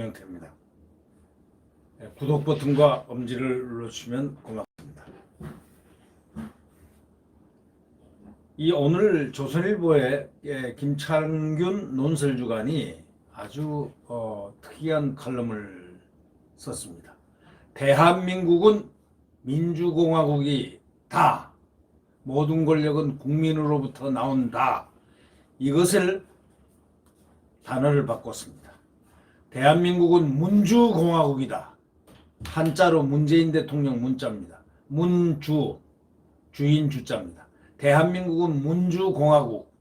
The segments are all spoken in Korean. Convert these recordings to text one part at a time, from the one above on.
형태입니다. 예, 구독 버튼과 엄지를 눌러주시면 고맙습니다. 이 오늘 조선일보의 예, 김창균 논설주간이 아주 어, 특이한 칼럼을 썼습니다. 대한민국은 민주공화국이 다 모든 권력은 국민으로부터 나온다. 이것을 단어를 바꿨습니다. 대한민국은 문주공화국이다. 한자로 문재인 대통령 문자입니다. 문주, 주인 주자입니다. 대한민국은 문주공화국.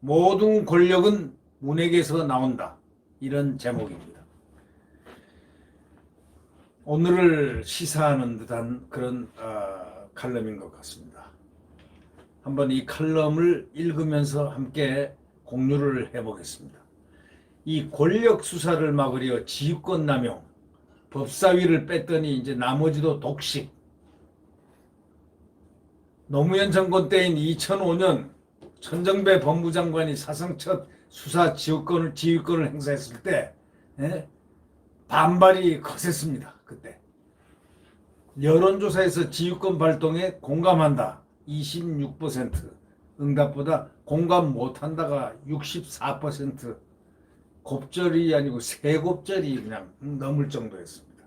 모든 권력은 문에게서 나온다. 이런 제목입니다. 오늘을 시사하는 듯한 그런 어, 칼럼인 것 같습니다. 한번 이 칼럼을 읽으면서 함께 공유를 해보겠습니다. 이 권력 수사를 막으려 지휘권 남용, 법사위를 뺐더니 이제 나머지도 독식. 노무현 정권 때인 2005년 천정배 법무장관이 사상 첫 수사 지휘권을 지휘권을 행사했을 때 예? 반발이 거셌습니다. 그때 여론조사에서 지휘권 발동에 공감한다 26% 응답보다 공감 못한다가 64% 곱절이 아니고 세 곱절이 그냥 넘을 정도였습니다.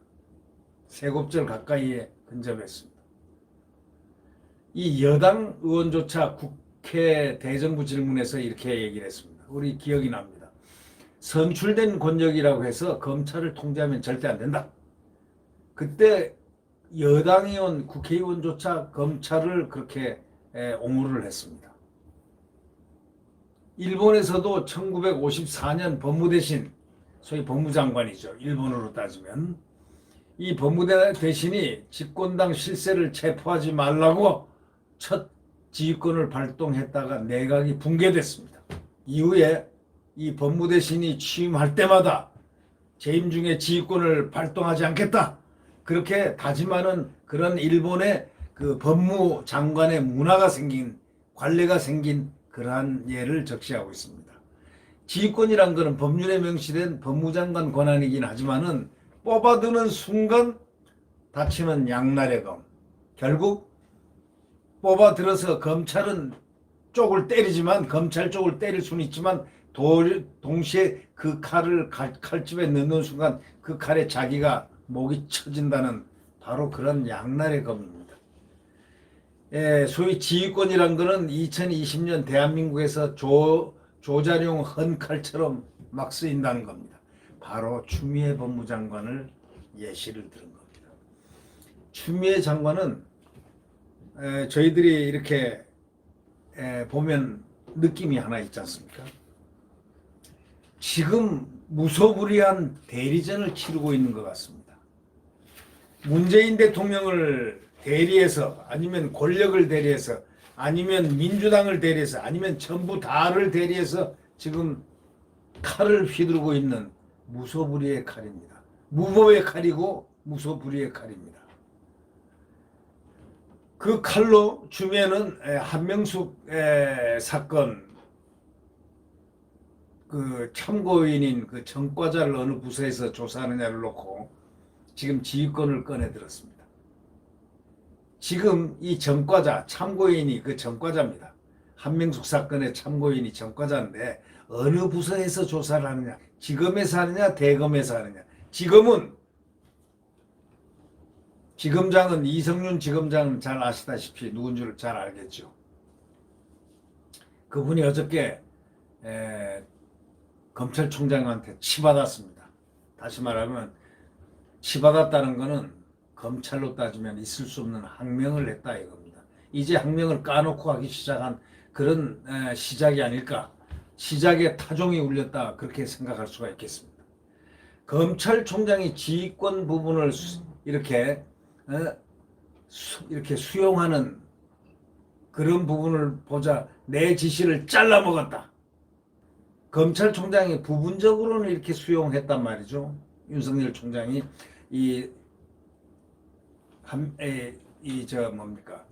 세 곱절 가까이에 근접했습니다. 이 여당 의원조차 국회 대정부 질문에서 이렇게 얘기를 했습니다. 우리 기억이 납니다. 선출된 권력이라고 해서 검찰을 통제하면 절대 안 된다. 그때 여당 의원, 국회의원조차 검찰을 그렇게 옹호를 했습니다. 일본에서도 1954년 법무대신, 소위 법무장관이죠. 일본으로 따지면. 이 법무대 대신이 집권당 실세를 체포하지 말라고 첫 지휘권을 발동했다가 내각이 붕괴됐습니다. 이후에 이 법무대신이 취임할 때마다 재임 중에 지휘권을 발동하지 않겠다. 그렇게 다짐하는 그런 일본의 그 법무장관의 문화가 생긴 관례가 생긴 그러한 예를 적시하고 있습니다. 지휘권이란 것은 법률에 명시된 법무장관 권한이긴 하지만은 뽑아드는 순간 다치는 양날의 검. 결국 뽑아들어서 검찰은 쪽을 때리지만 검찰 쪽을 때릴 수는 있지만 도, 동시에 그 칼을 칼, 칼집에 넣는 순간 그 칼에 자기가 목이 쳐진다는 바로 그런 양날의 검입니다. 예, 소위 지휘권이란 것은 2020년 대한민국에서 조, 조자룡 헌칼처럼 막 쓰인다는 겁니다. 바로 추미애 법무장관을 예시를 들은 겁니다. 추미애 장관은 에, 저희들이 이렇게 에, 보면 느낌이 하나 있지 않습니까? 지금 무소불위한 대리전을 치르고 있는 것 같습니다. 문재인 대통령을 대리해서 아니면 권력을 대리해서 아니면 민주당을 대리해서 아니면 전부 다를 대리해서 지금 칼을 휘두르고 있는 무소불위의 칼입니다. 무법의 칼이고 무소불위의 칼입니다. 그 칼로 주면은 한명숙 사건 그 참고인인 그 정과자를 어느 부서에서 조사하느냐를 놓고 지금 지휘권을 꺼내 들었습니다. 지금 이 정과자 참고인이 그 정과자입니다. 한명숙 사건의 참고인이 정과자인데 어느 부서에서 조사를 하느냐 지검에서 하느냐 대검에서 하느냐 지검은 지검장은 이성윤 지검장은 잘 아시다시피 누군 줄잘 알겠죠. 그분이 어저께 에, 검찰총장한테 치받았습니다. 다시 말하면 치받았다는 것은 검찰로 따지면 있을 수 없는 항명을 했다 이겁니다. 이제 항명을 까놓고 하기 시작한 그런 에, 시작이 아닐까. 시작에 타종이 울렸다 그렇게 생각할 수가 있겠습니다. 검찰총장이 지휘권 부분을 수, 이렇게 이렇게 수용하는 그런 부분을 보자 내 지시를 잘라 먹었다. 검찰총장이 부분적으로는 이렇게 수용했단 말이죠. 윤석열 총장이 이 이 저 뭡니까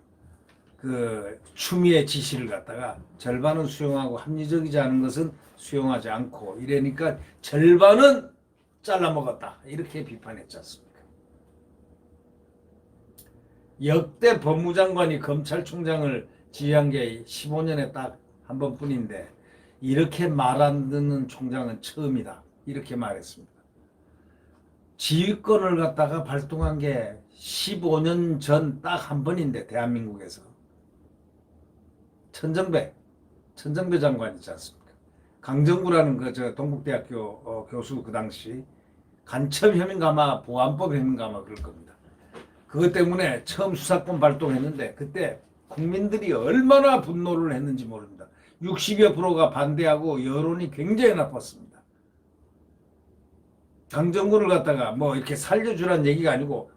그 추미애 지시를 갖다가 절반은 수용하고 합리적이지 않은 것은 수용하지 않고 이러니까 절반은 잘라 먹었다 이렇게 비판했지 않습니까? 역대 법무장관이 검찰총장을 지휘한 게 15년에 딱 한 번뿐인데 이렇게 말 안 듣는 총장은 처음이다 이렇게 말했습니다. 지휘권을 갖다가 발동한 게 15년 전 딱 한 번인데 대한민국에서 천정배 천정배 장관 있지 않습니까? 강정구라는 그 저 동국대학교 어, 교수 그 당시 간첩 혐의가마 보안법 혐의가마 그럴 겁니다. 그것 때문에 처음 수사권 발동했는데 그때 국민들이 얼마나 분노를 했는지 모릅니다. 60여 프로가 반대하고 여론이 굉장히 나빴습니다. 강정구를 갖다가 뭐 이렇게 살려주란 얘기가 아니고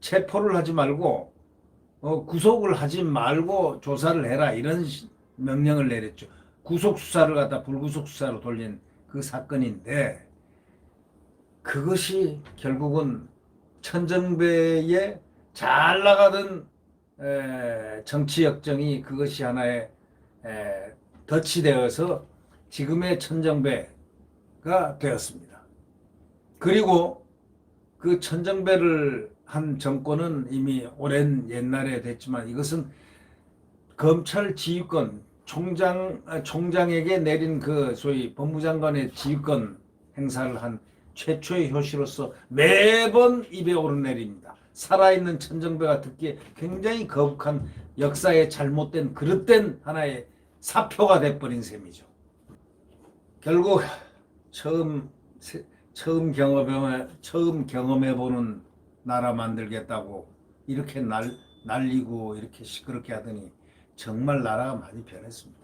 체포를 하지 말고 어, 구속을 하지 말고 조사를 해라 이런 시- 명령을 내렸죠. 구속 수사를 갖다 불구속 수사로 돌린 그 사건인데 그것이 결국은 천정배의 잘 나가던 에, 정치 역정이 그것이 하나의 에, 덫이 되어서 지금의 천정배가 되었습니다. 그리고 그 천정배를 한 정권은 이미 오랜 옛날에 됐지만 이것은 검찰 지휘권 총장 아, 총장에게 내린 그 소위 법무장관의 지휘권 행사를 한 최초의 효시로서 매번 입에 오르내립니다. 살아있는 천정배가 듣기에 굉장히 거북한 역사의 잘못된 그릇된 하나의 사표가 돼버린 셈이죠. 결국 처음 세- 처음 경험해 처음 경험해 보는 나라 만들겠다고 이렇게 날 날리고 이렇게 시끄럽게 하더니 정말 나라가 많이 변했습니다.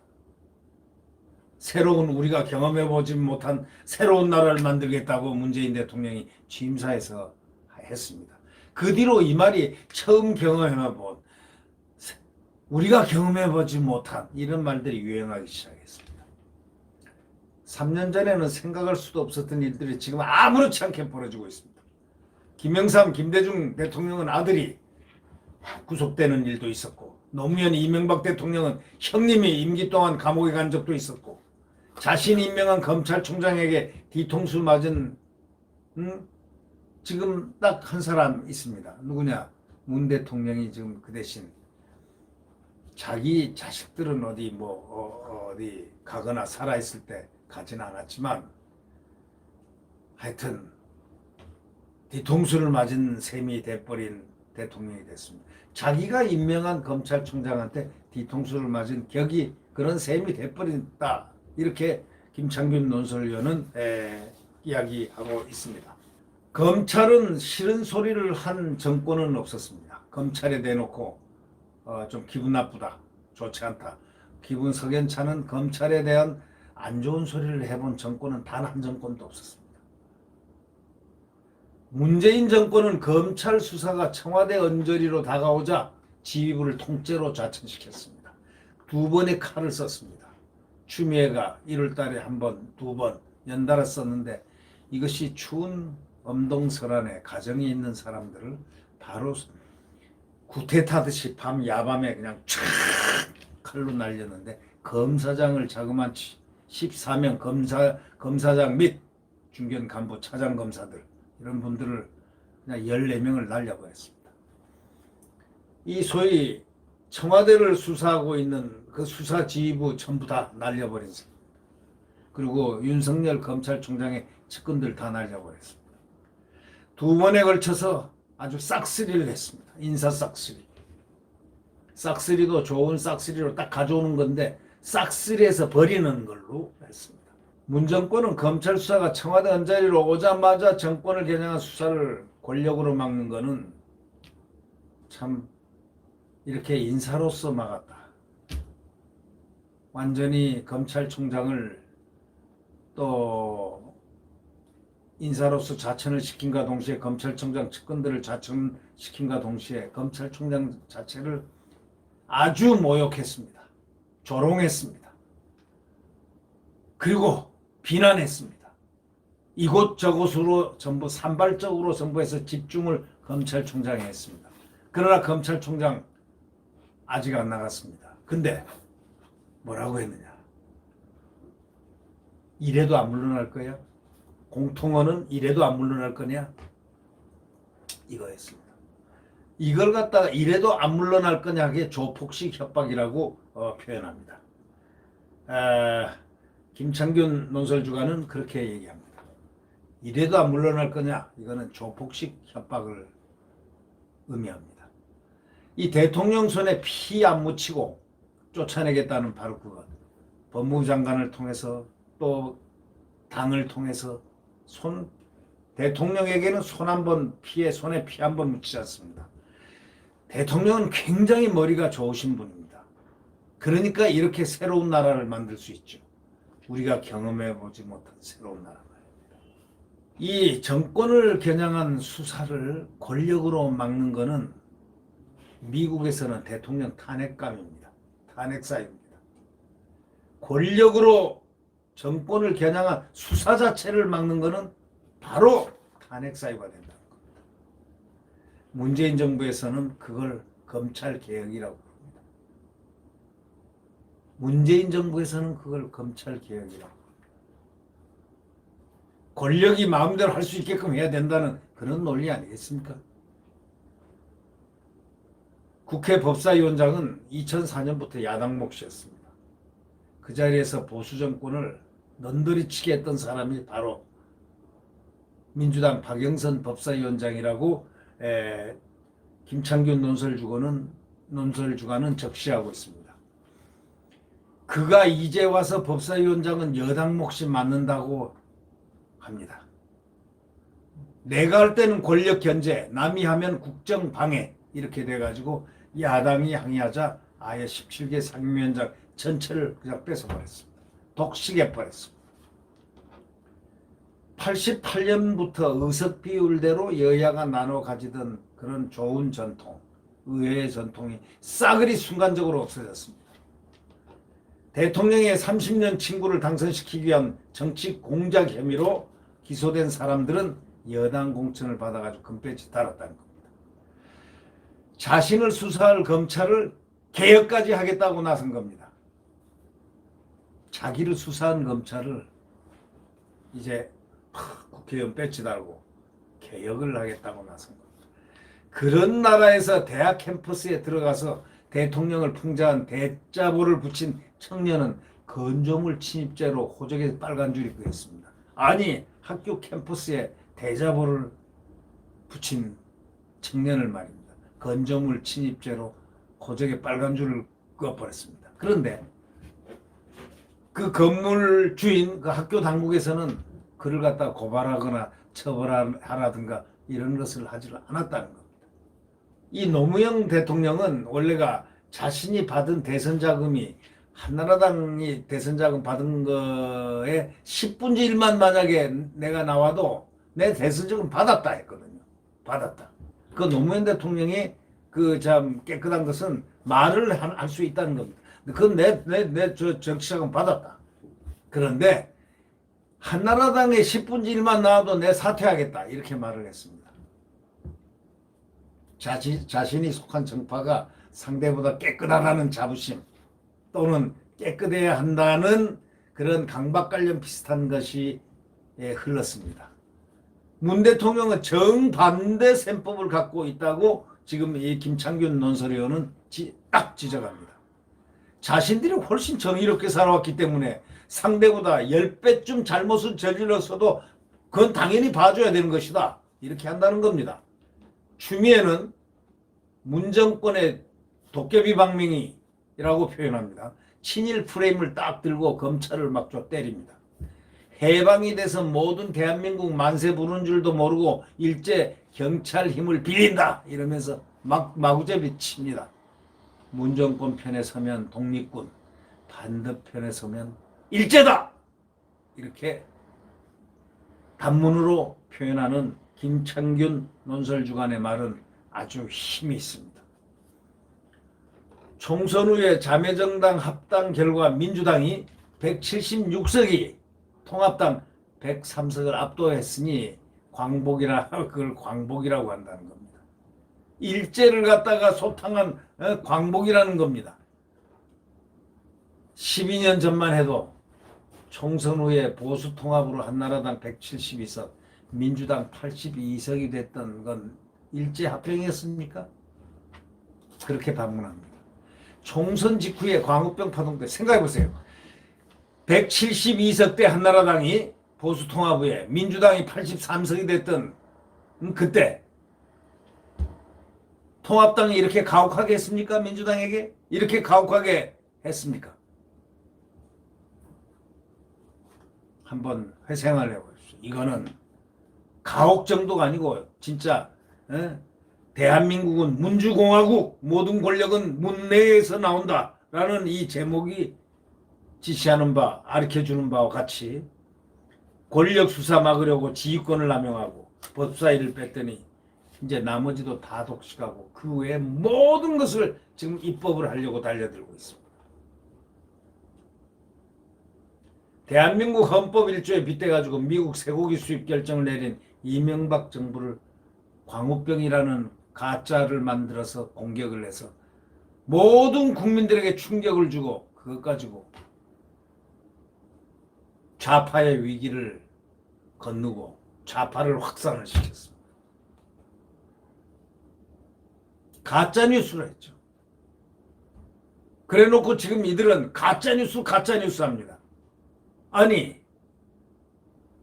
새로운 우리가 경험해 보지 못한 새로운 나라를 만들겠다고 문재인 대통령이 취임사에서 했습니다. 그 뒤로 이 말이 처음 경험해 본 새- 우리가 경험해 보지 못한 이런 말들이 유행하기 시작했습니다. 3년 전에는 생각할 수도 없었던 일들이 지금 아무렇지 않게 벌어지고 있습니다. 김영삼, 김대중 대통령은 아들이 구속되는 일도 있었고 노무현 이명박 대통령은 형님이 임기 동안 감옥에 간 적도 있었고 자신이 임명한 검찰총장에게 뒤통수 맞은 음? 지금 딱 한 사람 있습니다. 누구냐? 문 대통령이 지금 그 대신 자기 자식들은 어디 뭐 어, 디 가거나 살아 있을 때 가진 않았지만 하여튼 뒤통수를 맞은 셈이 돼버린 대통령이 됐습니다. 자기가 임명한 검찰총장한테 뒤통수를 맞은 격이 그런 셈이 돼버린다. 이렇게 김창균 논설위원은 에, 이야기하고 있습니다. 검찰은 싫은 소리를 한 정권은 없었습니다. 검찰에 대놓고 어, 좀 기분 나쁘다, 좋지 않다, 기분 석연찮은 검찰에 대한 안 좋은 소리를 해본 정권은 단 한 정권도 없었습니다. 문재인 정권은 검찰 수사가 청와대 언저리로 다가오자 지휘부를 통째로 좌천시켰습니다. 두 번의 칼을 썼습니다. 추미애가 1월 달에 한 번, 두 번 연달아 썼는데 이것이 추운 엄동설안에 가정이 있는 사람들을 바로 구태타듯이 밤 야밤에 그냥 촥 칼로 날렸는데 검사장을 자그마치 14명 검사 검사장 및 중견 간부 차장 검사들 이런 분들을 그냥 14명을 날려버렸습니다. 이 소위 청와대를 수사하고 있는 그 수사 지휘부 전부 다 날려버린 셈. 그리고 윤석열 검찰총장의 측근들 다 날려버렸습니다. 두 번에 걸쳐서 아주 싹쓸이를 했습니다. 인사 싹쓸이. 싹쓸이도 좋은 싹쓸이로 딱 가져오는 건데 싹쓸이해서 버리는 걸로 했습니다. 문 정권은 검찰 수사가 청와대 언저리로 오자마자 정권을 겨냥한 수사를 권력으로 막는 거는 참 이렇게 인사로서 막았다. 완전히 검찰총장을 또 인사로서 자천을 시킨과 동시에 검찰총장 측근들을 자천시킨과 동시에 검찰총장 자체를 아주 모욕했습니다. 조롱했습니다. 그리고 비난했습니다. 이곳저곳으로 전부 산발적으로 정부에서 집중을 검찰총장에 했습니다. 그러나 검찰총장 아직 안 나갔습니다. 근데 뭐라고 했느냐? 이래도 안 물러날 거야? 공통어는 이래도 안 물러날 거냐? 이거였습니다. 이걸 갖다가 이래도 안 물러날 거냐게 조폭식 협박이라고 어, 표현합니다. 아, 김창균 논설주가는 그렇게 얘기합니다. 이래도 안 물러날 거냐? 이거는 조폭식 협박을 의미합니다. 이 대통령 손에 피 안 묻히고 쫓아내겠다는 바로 그것. 법무부 장관을 통해서 또 당을 통해서 손 대통령에게는 손 한 번 피에 손에 피 한 번 묻히지 않습니다. 대통령은 굉장히 머리가 좋으신 분입니다. 그러니까 이렇게 새로운 나라를 만들 수 있죠. 우리가 경험해 보지 못한 새로운 나라 말입니다. 이 정권을 겨냥한 수사를 권력으로 막는 것은 미국에서는 대통령 탄핵감입니다. 탄핵사입니다. 권력으로 정권을 겨냥한 수사 자체를 막는 것은 바로 탄핵사유가 겁니다. 문재인 정부에서는 그걸 검찰 개혁이라고 부릅니다. 문재인 정부에서는 그걸 검찰 개혁이라고 부릅니다. 권력이 마음대로 할 수 있게끔 해야 된다는 그런 논리 아니겠습니까? 국회 법사위원장은 2004년부터 야당 몫이었습니다. 그 자리에서 보수 정권을 넌더리 치게 했던 사람이 바로 민주당 박영선 법사위원장이라고 에, 김창균 논설주가는 논설주가는 적시하고 있습니다. 그가 이제 와서 법사위원장은 여당 몫이 맞는다고 합니다. 내가 할 때는 권력 견제, 남이 하면 국정 방해 이렇게 돼가지고 야당이 항의하자 아예 17개 상임위원장 전체를 그냥 뺏어버렸습니다. 독식해 버렸습니다. 88년부터 의석 비율대로 여야가 나눠 가지던 그런 좋은 전통, 의회의 전통이 싸그리 순간적으로 없어졌습니다. 대통령의 30년 친구를 당선시키기 위한 정치 공작 혐의로 기소된 사람들은 여당 공천을 받아가지고 금배지 달았다는 겁니다. 자신을 수사할 검찰을 개혁까지 하겠다고 나선 겁니다. 자기를 수사한 검찰을 이제 국회의원 배치 달고 개혁을 하겠다고 나선 겁니다. 그런 나라에서 대학 캠퍼스에 들어가서 대통령을 풍자한 대자보를 붙인 청년은 건조물 침입죄로 호적에 빨간 줄이 그었습니다. 아니 학교 캠퍼스에 대자보를 붙인 청년을 말입니다. 건조물 침입죄로 호적에 빨간 줄을 그어버렸습니다. 그런데 그 건물 주인 그 학교 당국에서는 그를 갖다 고발하거나 처벌하라든가 이런 것을 하지 않았다는 겁니다. 이 노무현 대통령은 원래가 자신이 받은 대선 자금이 한나라당이 대선 자금 받은 거에 10분의 1만 만약에 내가 나와도 내 대선 자금 받았다 했거든요. 받았다. 그 노무현 대통령이 그 참 깨끗한 것은 말을 할 수 있다는 겁니다. 그건 내, 내, 내, 저 정치자금 받았다. 그런데 한나라당에 10분의 1만 나와도 내 사퇴하겠다. 이렇게 말을 했습니다. 자신, 자신이 속한 정파가 상대보다 깨끗하다는 자부심 또는 깨끗해야 한다는 그런 강박 관련 비슷한 것이 예, 흘렀습니다. 문 대통령은 정반대 셈법을 갖고 있다고 지금 이 김창균 논설위원은 지, 딱 지적합니다. 자신들이 훨씬 정의롭게 살아왔기 때문에 상대보다 10배쯤 잘못을 저질렀어도 그건 당연히 봐줘야 되는 것이다. 이렇게 한다는 겁니다. 추미애는 문정권의 도깨비 방맹이라고 표현합니다. 친일 프레임을 딱 들고 검찰을 막줘 때립니다. 해방이 돼서 모든 대한민국 만세 부른 줄도 모르고 일제 경찰 힘을 빌린다 이러면서 막 마구잡이 칩니다. 문정권 편에 서면 독립군, 반대편에 서면 일제다 이렇게 단문으로 표현하는 김창균 논설주간의 말은 아주 힘이 있습니다. 총선 후에 자매정당 합당 결과 민주당이 176석이 통합당 103석을 압도했으니 광복이라 그걸 광복이라고 한다는 겁니다. 일제를 갖다가 소탕한 어, 광복이라는 겁니다. 12년 전만 해도 총선 후에 보수 통합으로 한나라당 172석, 민주당 82석이 됐던 건 일제 합병이었습니까? 그렇게 반문합니다. 총선 직후에 광우병 파동 때 생각해 보세요. 172석 때 한나라당이 보수 통합 후에 민주당이 83석이 됐던 음, 그때 통합당이 이렇게 가혹하게 했습니까? 민주당에게 이렇게 가혹하게 했습니까? 한번 회생을 해보십시오. 이거는 가혹 정도가 아니고 진짜 에? 대한민국은 문주공화국 모든 권력은 문 내에서 나온다라는 이 제목이 지시하는 바 가르쳐주는 바와 같이 권력 수사 막으려고 지휘권을 남용하고 법사위를 뺐더니 이제 나머지도 다 독식하고 그 외에 모든 것을 지금 입법을 하려고 달려들고 있습니다. 대한민국 헌법 1조에 빗대가지고 미국 쇠고기 수입 결정을 내린 이명박 정부를 광우병이라는 가짜를 만들어서 공격을 해서 모든 국민들에게 충격을 주고 그것 가지고 좌파의 위기를 건너고 좌파를 확산을 시켰습니다. 가짜 뉴스로 했죠. 그래 놓고 지금 이들은 가짜 뉴스 가짜 뉴스 합니다. 아니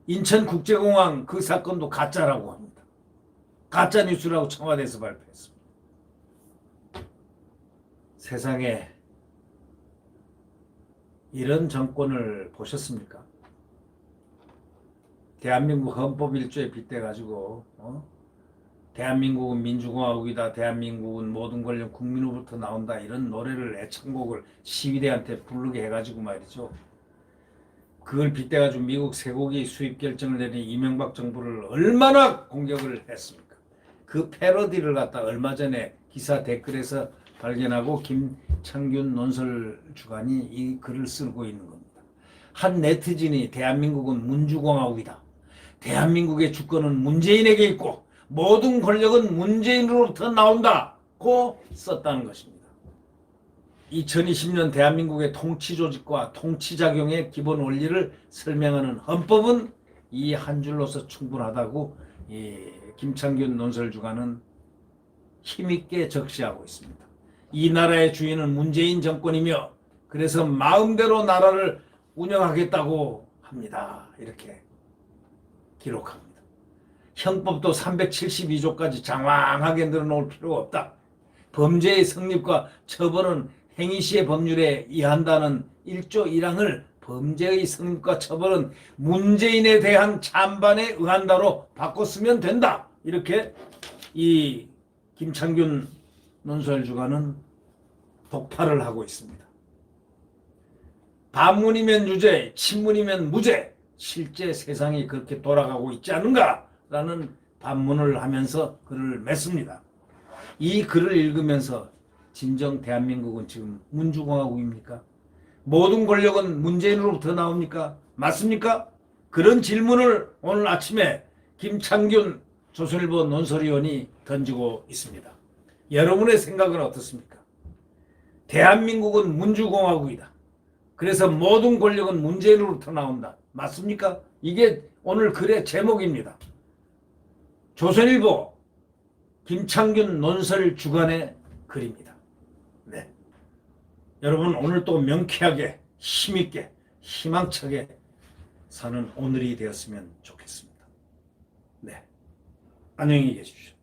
인천국제공항 그 사건도 가짜라고 합니다. 가짜 뉴스라고 청와대에서 발표했습니다. 세상에 이런 정권을 보셨습니까? 대한민국 헌법 1조에 빗대가지고 어? 대한민국은 민주공화국이다. 대한민국은 모든 권력 국민으로부터 나온다. 이런 노래를 애창곡을 시위대한테 부르게 해가지고 말이죠. 그걸 빗대가지고 미국 쇠고기 수입 결정을 내린 이명박 정부를 얼마나 공격을 했습니까? 그 패러디를 갖다 얼마 전에 기사 댓글에서 발견하고 김창균 논설 주간이 이 글을 쓰고 있는 겁니다. 한 네티즌이 대한민국은 문주공화국이다. 대한민국의 주권은 문재인에게 있고 모든 권력은 문재인으로부터 나온다고 썼다는 것입니다. 2020년 대한민국의 통치 조직과 통치 작용의 기본 원리를 설명하는 헌법은 이 한 줄로서 충분하다고 이 김창균 논설주간은 힘있게 적시하고 있습니다. 이 나라의 주인은 문재인 정권이며 그래서 마음대로 나라를 운영하겠다고 합니다. 이렇게 기록합니다. 형법도 372조까지 장황하게 늘어놓을 필요가 없다. 범죄의 성립과 처벌은 행위시의 법률에 의한다는 1조 1항을 범죄의 성립과 처벌은 문재인에 대한 찬반에 의한다로 바꿨으면 된다. 이렇게 이 김창균 논설 주간은 독파를 하고 있습니다. 반문이면 유죄, 친문이면 무죄. 실제 세상이 그렇게 돌아가고 있지 않은가라는 반문을 하면서 글을 맺습니다. 이 글을 읽으면서 진정 대한민국은 지금 문주공화국입니까? 모든 권력은 문재인으로부터 나옵니까? 맞습니까? 그런 질문을 오늘 아침에 김창균 조선일보 논설위원이 던지고 있습니다. 여러분의 생각은 어떻습니까? 대한민국은 문주공화국이다. 그래서 모든 권력은 문재인으로부터 나온다. 맞습니까? 이게 오늘 글의 제목입니다. 조선일보 김창균 논설 주간의 글입니다. 여러분 오늘도 명쾌하게 힘있게 희망차게 사는 오늘이 되었으면 좋겠습니다. 네. 안녕히 계십시오.